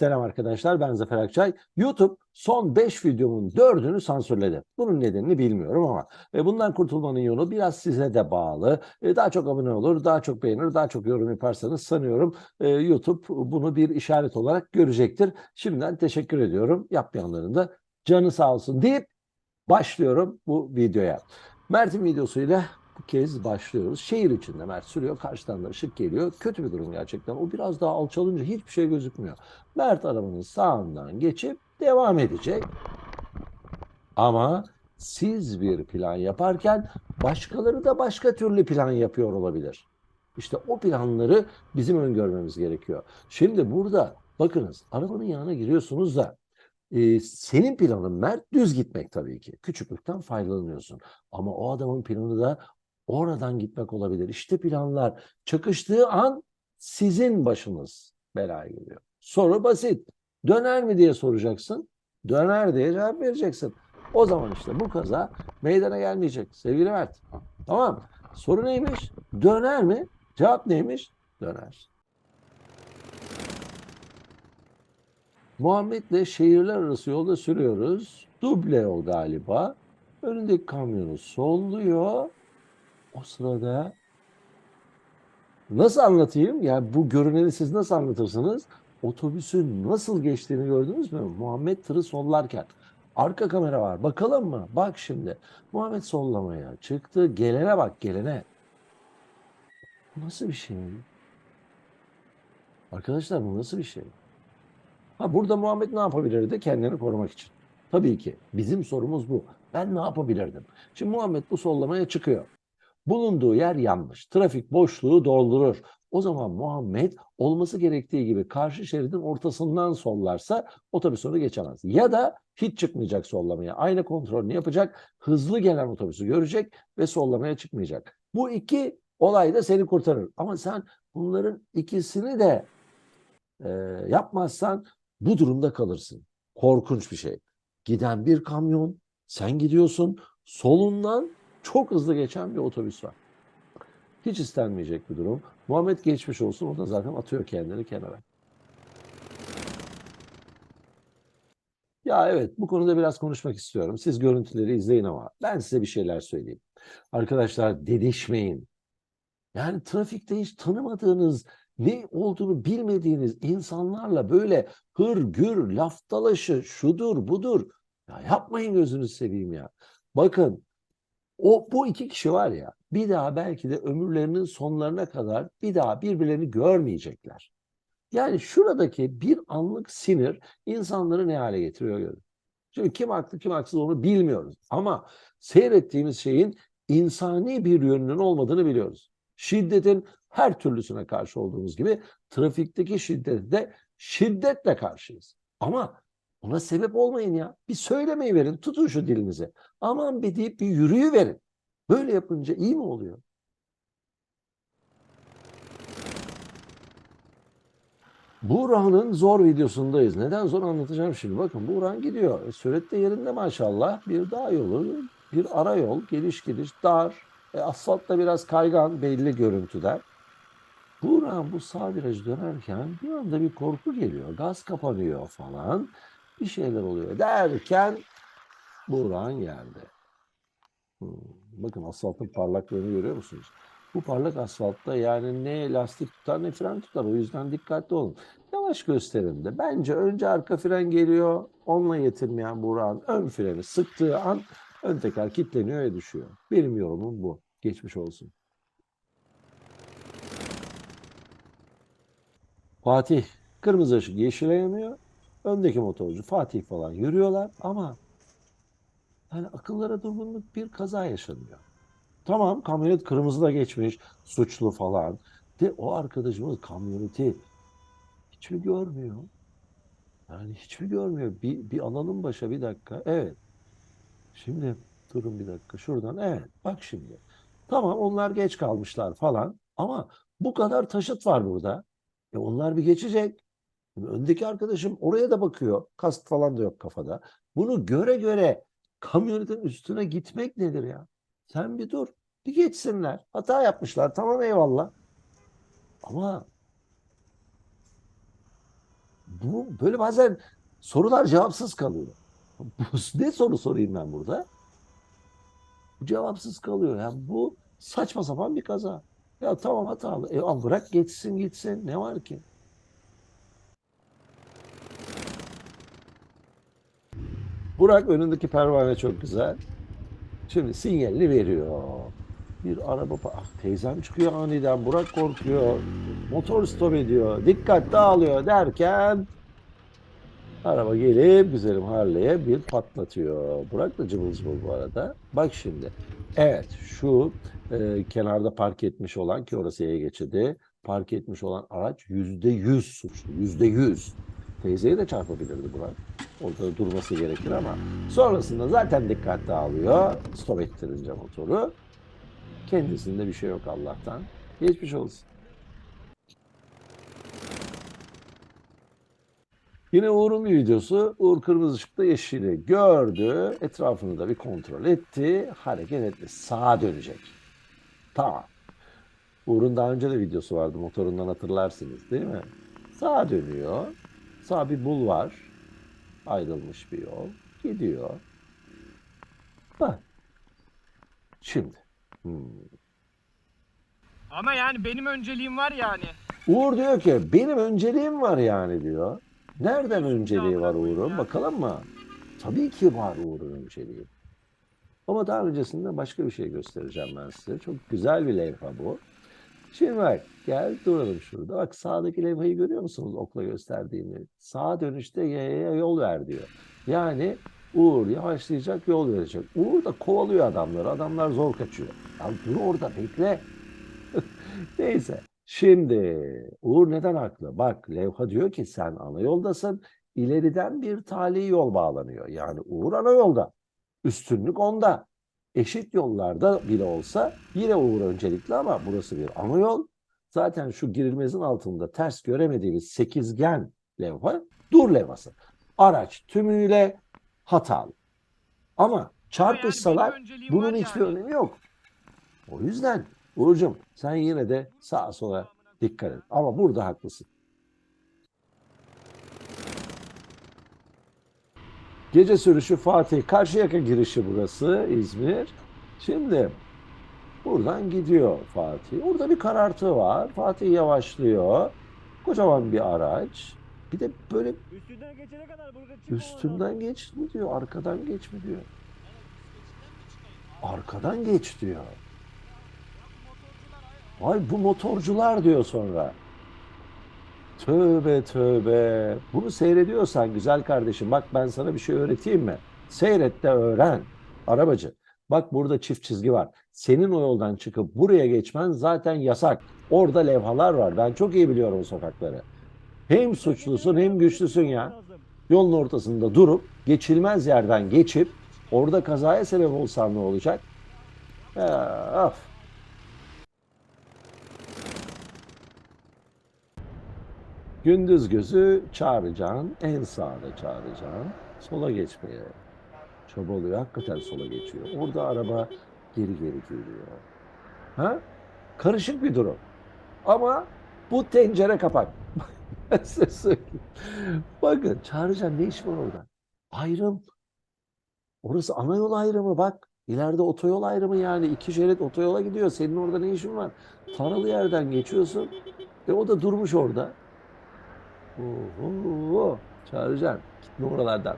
Selam arkadaşlar ben Zafer Akçay. YouTube son 5 videomun 4'ünü sansürledi. Bunun nedenini bilmiyorum ama e, bundan kurtulmanın yolu biraz size de bağlı. E, daha çok abone olur, daha çok beğenir, daha çok yorum yaparsanız sanıyorum e, YouTube bunu bir işaret olarak görecektir. Şimdiden teşekkür ediyorum. Yapmayanların da canı sağ olsun deyip başlıyorum bu videoya. Mert'in videosuyla kez başlıyoruz. Şehir içinde Mert sürüyor. Karşıdan da ışık geliyor. Kötü bir durum gerçekten. O biraz daha alçalınca hiçbir şey gözükmüyor. Mert arabanın sağından geçip devam edecek. Ama siz bir plan yaparken başkaları da başka türlü plan yapıyor olabilir. İşte o planları bizim öngörmemiz gerekiyor. Şimdi burada bakınız arabanın yanına giriyorsunuz da e, senin planın Mert düz gitmek tabii ki. Küçüklükten faydalanıyorsun. Ama o adamın planı da oradan gitmek olabilir. İşte planlar çakıştığı an sizin başınız belaya geliyor. Soru basit. Döner mi diye soracaksın. Döner diye cevap vereceksin. O zaman işte bu kaza meydana gelmeyecek sevgili Mert. Tamam. Soru neymiş? Döner mi? Cevap neymiş? Döner. Muhammed'le şehirler arası yolda sürüyoruz. Duble yol galiba. Önündeki kamyonu solluyor. O sırada nasıl anlatayım? Yani bu görüneni siz nasıl anlatırsınız? Otobüsün nasıl geçtiğini gördünüz mü? Muhammed tırı sollarken. Arka kamera var. Bakalım mı? Bak şimdi. Muhammed sollamaya çıktı. Gelene bak gelene. Nasıl bir şey? Arkadaşlar bu nasıl bir şey? Ha burada Muhammed ne yapabilirdi kendini korumak için? Tabii ki. Bizim sorumuz bu. Ben ne yapabilirdim? Şimdi Muhammed bu sollamaya çıkıyor. Bulunduğu yer yanlış. Trafik boşluğu doldurur. O zaman Muhammed olması gerektiği gibi karşı şeridin ortasından sollarsa otobüs onu geçemez. Ya da hiç çıkmayacak sollamaya. Aynı kontrolünü yapacak. Hızlı gelen otobüsü görecek ve sollamaya çıkmayacak. Bu iki olay da seni kurtarır. Ama sen bunların ikisini de e, yapmazsan bu durumda kalırsın. Korkunç bir şey. Giden bir kamyon, sen gidiyorsun, solundan çok hızlı geçen bir otobüs var. Hiç istenmeyecek bir durum. Muhammed geçmiş olsun, o da zaten atıyor kendini kenara. Ya evet, bu konuda biraz konuşmak istiyorum. Siz görüntüleri izleyin ama ben size bir şeyler söyleyeyim. Arkadaşlar dedişmeyin. Yani trafikte hiç tanımadığınız, ne olduğunu bilmediğiniz insanlarla böyle hır gür, laf dalaşı, şudur budur. Ya yapmayın gözünü seveyim ya. Bakın o bu iki kişi var ya bir daha belki de ömürlerinin sonlarına kadar bir daha birbirlerini görmeyecekler. Yani şuradaki bir anlık sinir insanları ne hale getiriyor görün. Şimdi kim haklı kim haksız onu bilmiyoruz. Ama seyrettiğimiz şeyin insani bir yönünün olmadığını biliyoruz. Şiddetin her türlüsüne karşı olduğumuz gibi trafikteki şiddete de şiddetle karşıyız. Ama ona sebep olmayın ya. Bir söylemeyi verin. Tutun şu dilinizi. Aman bir deyip bir yürüyü verin. Böyle yapınca iyi mi oluyor? Buğra'nın zor videosundayız. Neden zor anlatacağım şimdi. Bakın Buğra gidiyor. E, Süret de yerinde maşallah. Bir dağ yolu, bir ara yol, geliş gidiş, dar. E, asfalt da biraz kaygan belli görüntüden. Buğra bu sağ viraj dönerken bir anda bir korku geliyor. Gaz kapanıyor falan. Bir şeyler oluyor derken Buğra'nın geldi. Hmm, Bakın asfaltın parlaklığını görüyor musunuz? Bu parlak asfaltta yani ne lastik tutar ne fren tutar. O yüzden dikkatli olun. Yavaş gösterin de. Bence önce arka fren geliyor. Onunla yetinmeyen Buğra'nın ön freni sıktığı an ön teker kilitleniyor ve düşüyor. Benim yorumum bu. Geçmiş olsun. Fatih kırmızı ışık yeşile yanıyor. Öndeki motorcu Fatih falan yürüyorlar ama yani akıllara durgunluk bir kaza yaşanıyor. Tamam kamyonet kırmızıda geçmiş suçlu falan. De o arkadaşımız kamyoneti hiç mi görmüyor? Yani hiç mi görmüyor? Bir, bir alalım başa bir dakika. Evet. Şimdi durun bir dakika şuradan. Evet bak şimdi. Tamam onlar geç kalmışlar falan ama bu kadar taşıt var burada. E onlar bir geçecek. Öndeki arkadaşım oraya da bakıyor. Kask falan da yok kafada. Bunu göre göre kamyonetin üstüne gitmek nedir ya? Sen bir dur. Bir geçsinler. Hata yapmışlar. Tamam eyvallah. Ama bu böyle bazen sorular cevapsız kalıyor. Ne soru sorayım ben burada? Bu cevapsız kalıyor. Yani bu saçma sapan bir kaza. Ya tamam hatalı. E bırak geçsin gitsin. Ne var ki? Burak önündeki pervane çok güzel. Şimdi sinyalini veriyor. Bir araba ah, teyzem çıkıyor aniden Burak korkuyor. Motor stop ediyor. Dikkat dağılıyor derken araba gelip güzelim Harley'e bir patlatıyor. Burak da cıvıl cıvıl bu arada. Bak şimdi. Evet şu e, kenarda park etmiş olan ki orası yaya geçidi. Park etmiş olan araç yüzde yüz suçlu. Yüzde yüz. Teyzeye de çarpabilirdi Burak. Orada durması gerekir ama sonrasında zaten dikkat dağılıyor. Stop ettirince motoru. Kendisinde bir şey yok Allah'tan. Geçmiş olsun. Yine Uğur'un bir videosu. Uğur kırmızı ışıkta yeşili gördü. Etrafını da bir kontrol etti. Hareket etti. Sağa dönecek. Tamam. Uğur'un daha önce de videosu vardı. Motorundan hatırlarsınız değil mi? Sağa dönüyor. Sağ bir bul var. Ayrılmış bir yol. Gidiyor. Bak. Şimdi. Hmm. Ama yani benim önceliğim var yani. Uğur diyor ki benim önceliğim var yani diyor. Nereden önceliği var Uğur'un? Bakalım mı? Tabii ki var Uğur'un önceliği. Ama daha öncesinde başka bir şey göstereceğim ben size. Çok güzel bir levha bu. Şimdi bak gel duralım şurada. Bak sağdaki levhayı görüyor musunuz okla gösterdiğini? Sağa dönüşte yayaya yol ver diyor. Yani Uğur yavaşlayacak yol verecek. Uğur da kovalıyor adamları. Adamlar zor kaçıyor. Ya dur orada bekle. Neyse. Şimdi Uğur neden haklı? Bak levha diyor ki sen ana yoldasın. İleriden bir tali yol bağlanıyor. Yani Uğur ana yolda. Üstünlük onda. Eşit yollarda bile olsa yine Uğur öncelikli ama burası bir ana yol. Zaten şu girilmezin altında ters göremediğimiz sekizgen levha dur levhası. Araç tümüyle hatalı. Ama çarpışsalar bunun hiçbir yani. önemi yok. O yüzden Uğur'cum sen yine de sağa sola dikkat et. Ama burada haklısın. Gece sürüşü Fatih. Karşıyaka girişi burası İzmir. Şimdi buradan gidiyor Fatih. Orada bir karartı var. Fatih yavaşlıyor. Kocaman bir araç. Bir de böyle Üstünden geçene kadar burada çıkma üstünden geç mi diyor, arkadan geç mi diyor. Arkadan geç diyor. Ay bu motorcular diyor sonra. Tövbe tövbe. Bunu seyrediyorsan güzel kardeşim bak ben sana bir şey öğreteyim mi? Seyret de öğren. Arabacı. Bak burada çift çizgi var. Senin o yoldan çıkıp buraya geçmen zaten yasak. Orada levhalar var. Ben çok iyi biliyorum o sokakları. Hem suçlusun hem güçlüsün ya. Yolun ortasında durup geçilmez yerden geçip orada kazaya sebep olsan ne olacak? Ya, of. Gündüz gözü çağıracaksın, en sağda çağıracaksın, sola geçmeye çabalıyor. Hakikaten sola geçiyor. Orada araba geri geri geliyor. Ha? Karışık bir durum. Ama bu tencere kapak. Ben. Bakın çağıracağım ne iş var orada? Ayrım. Orası ana yol ayrımı bak. İleride otoyol ayrımı yani. iki şerit otoyola gidiyor. Senin orada ne işin var? Taralı yerden geçiyorsun. E o da durmuş orada. Oho, çağıracağım. Gitme oralardan.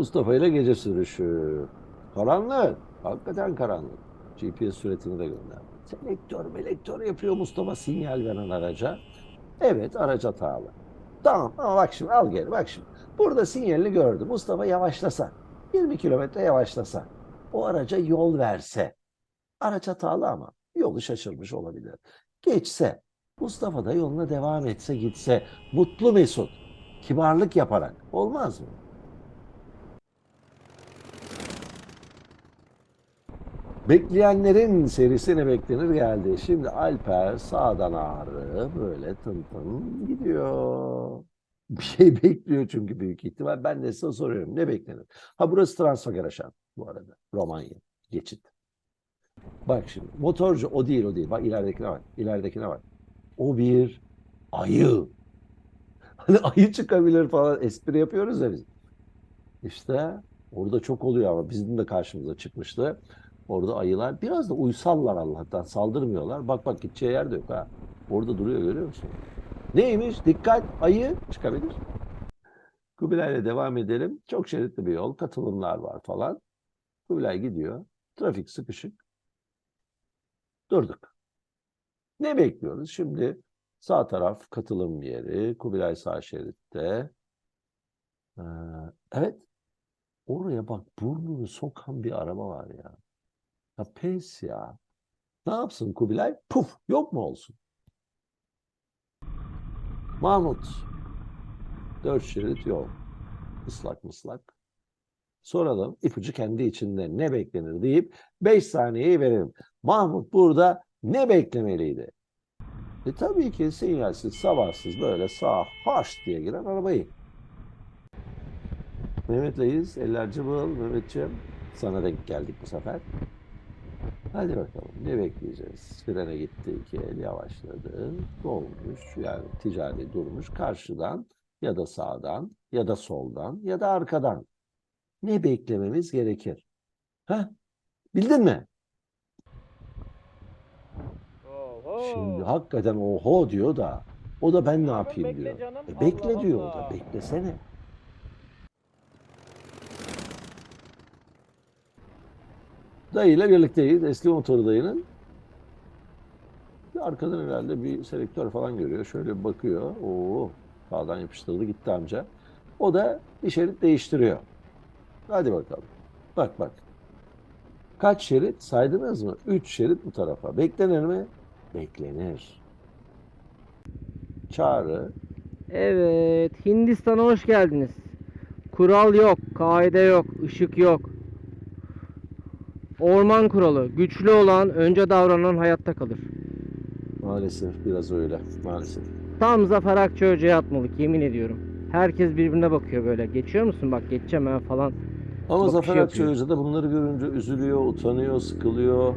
Mustafa ile gece sürüşü. Karanlık. Hakikaten karanlık. GPS süretini de gönderdi. Selektör, melektör yapıyor Mustafa sinyal veren araca. Evet araç hatalı. Tamam ama bak şimdi al geri bak şimdi. Burada sinyalini gördü. Mustafa yavaşlasa. 20 kilometre yavaşlasa. O araca yol verse. Araç hatalı ama yolu şaşırmış olabilir. Geçse. Mustafa da yoluna devam etse gitse. Mutlu mesut. Kibarlık yaparak. Olmaz mı? Bekleyenlerin serisi ne beklenir geldi. Şimdi Alper sağdan ağrı böyle tın tın gidiyor. Bir şey bekliyor çünkü büyük ihtimal. Ben de size soruyorum ne beklenir? Ha burası Transfagaraşan bu arada. Romanya. Geçit. Bak şimdi motorcu o değil o değil. Bak ileridekine bak. İleridekine bak. o bir ayı. Hani ayı çıkabilir falan espri yapıyoruz ya biz. İşte orada çok oluyor ama bizim de karşımıza çıkmıştı. Orada ayılar biraz da uysallar Allah'tan saldırmıyorlar. Bak bak gideceği yer de yok ha. Orada duruyor görüyor musun? Neymiş? Dikkat ayı çıkabilir. Kubilay'la devam edelim. Çok şeritli bir yol. Katılımlar var falan. Kubilay gidiyor. Trafik sıkışık. Durduk. Ne bekliyoruz? Şimdi sağ taraf katılım yeri. Kubilay sağ şeritte. Ee, evet. Oraya bak burnunu sokan bir araba var ya. Ya pes ya. Ne yapsın Kubilay? Puf yok mu olsun? Mahmut. Dört şerit yol. Islak mıslak. Soralım ipucu kendi içinde ne beklenir deyip 5 saniyeyi verelim. Mahmut burada ne beklemeliydi? E tabii ki sinyalsiz, sabahsız böyle sağ haş diye giren arabayı. Mehmet'leyiz. Eller cıvıl. Mehmetciğim sana denk geldik bu sefer. Hadi bakalım ne bekleyeceğiz? Frene gitti iki el yavaşladı. Dolmuş yani ticari durmuş karşıdan ya da sağdan ya da soldan ya da arkadan. Ne beklememiz gerekir? Heh, bildin mi? Oho. Şimdi hakikaten oho diyor da o da ben ne yapayım bekle diyor. canım, E, bekle Allah diyor o Allah. da beklesene. Dayıyla birlikteyiz. Eski motoru dayının. Arkadan herhalde bir selektör falan görüyor. Şöyle bir bakıyor. Oo, sağdan yapıştırdı gitti amca. O da bir şerit değiştiriyor. Hadi bakalım. Bak bak. Kaç şerit saydınız mı? Üç şerit bu tarafa. Beklenir mi? Beklenir. Çağrı Evet, Hindistan'a hoş geldiniz. Kural yok, kaide yok, ışık yok. Orman kuralı, güçlü olan önce davranan hayatta kalır. maalesef biraz öyle. Maalesef. Tam Zafer Akçay Hoca'ya atmalık yemin ediyorum. Herkes birbirine bakıyor böyle. Geçiyor musun? Bak geçeceğim ha falan. Ama Bakışı Zafer Akçay yapıyor. Hoca da bunları görünce üzülüyor, utanıyor, sıkılıyor.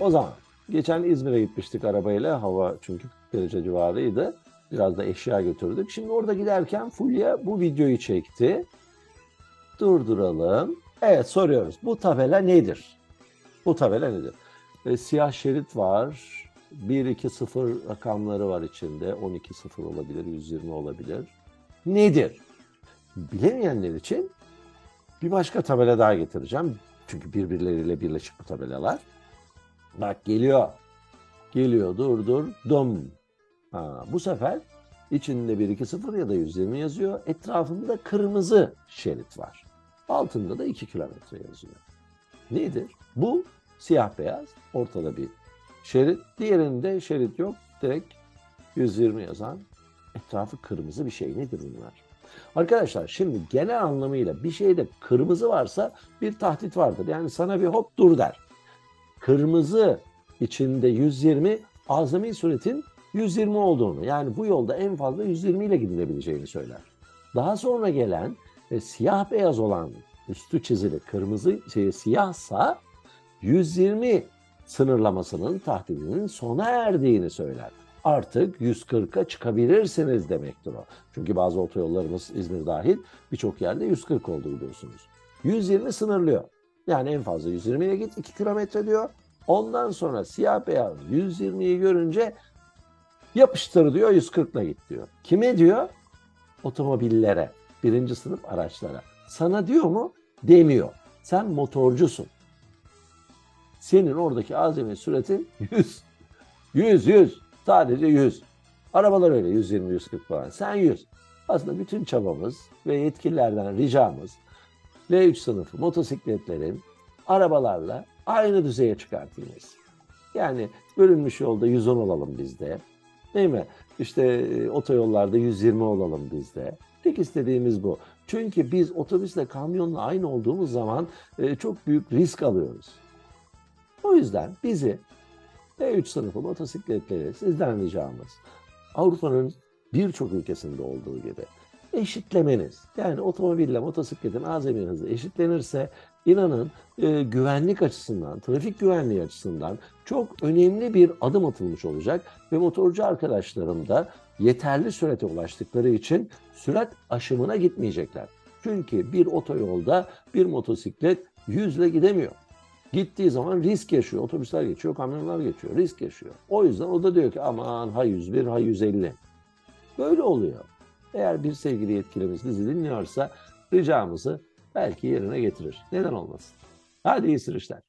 O zaman geçen İzmir'e gitmiştik arabayla. Hava çünkü 40 derece civarıydı. Biraz da eşya götürdük. Şimdi orada giderken Fulya bu videoyu çekti. Durduralım. Evet soruyoruz. Bu tabela nedir? Bu tabela nedir? E, siyah şerit var. 1-2-0 rakamları var içinde. 12-0 olabilir, 120 olabilir. Nedir? Bilemeyenler için bir başka tabela daha getireceğim. Çünkü birbirleriyle birleşik bu tabelalar. Bak geliyor. Geliyor dur dur dum. Ha, bu sefer içinde 1-2-0 ya da 120 yazıyor. Etrafında kırmızı şerit var. Altında da 2 kilometre yazıyor. Nedir? Bu siyah beyaz. Ortada bir şerit. Diğerinde şerit yok. Direkt 120 yazan etrafı kırmızı bir şey. Nedir bunlar? Arkadaşlar şimdi genel anlamıyla bir şeyde kırmızı varsa bir tahdit vardır. Yani sana bir hop dur der. Kırmızı içinde 120 azami suretin 120 olduğunu yani bu yolda en fazla 120 ile gidilebileceğini söyler. Daha sonra gelen ve siyah beyaz olan üstü çizili kırmızı şey, siyahsa 120 sınırlamasının tahdidinin sona erdiğini söyler. Artık 140'a çıkabilirsiniz demektir o. Çünkü bazı otoyollarımız İzmir dahil birçok yerde 140 oldu biliyorsunuz. 120 sınırlıyor. Yani en fazla 120 ile git 2 kilometre diyor. Ondan sonra siyah beyaz 120'yi görünce yapıştır diyor 140 ile git diyor. Kime diyor? Otomobillere, birinci sınıf araçlara. Sana diyor mu? Demiyor. Sen motorcusun. Senin oradaki azami süretin 100. 100, 100. Sadece 100. Arabalar öyle 120, 140 falan. Sen 100. Aslında bütün çabamız ve yetkililerden ricamız L3 sınıfı motosikletlerin arabalarla aynı düzeye çıkartılması. Yani bölünmüş yolda 110 olalım bizde. Değil mi? İşte e, otoyollarda 120 olalım bizde. Tek istediğimiz bu. Çünkü biz otobüsle kamyonla aynı olduğumuz zaman e, çok büyük risk alıyoruz. O yüzden bizi D3 sınıfı motosikletleri sizden ricamız Avrupa'nın birçok ülkesinde olduğu gibi eşitlemeniz. Yani otomobille motosikletin azami hızı eşitlenirse inanın e, güvenlik açısından, trafik güvenliği açısından çok önemli bir adım atılmış olacak ve motorcu arkadaşlarım da yeterli sürate ulaştıkları için sürat aşımına gitmeyecekler. Çünkü bir otoyolda bir motosiklet yüzle gidemiyor. Gittiği zaman risk yaşıyor. Otobüsler geçiyor, kamyonlar geçiyor. Risk yaşıyor. O yüzden o da diyor ki aman ha 101, ha 150. Böyle oluyor. Eğer bir sevgili yetkilimiz bizi dinliyorsa ricamızı belki yerine getirir. Neden olmasın? Hadi iyi sürüşler.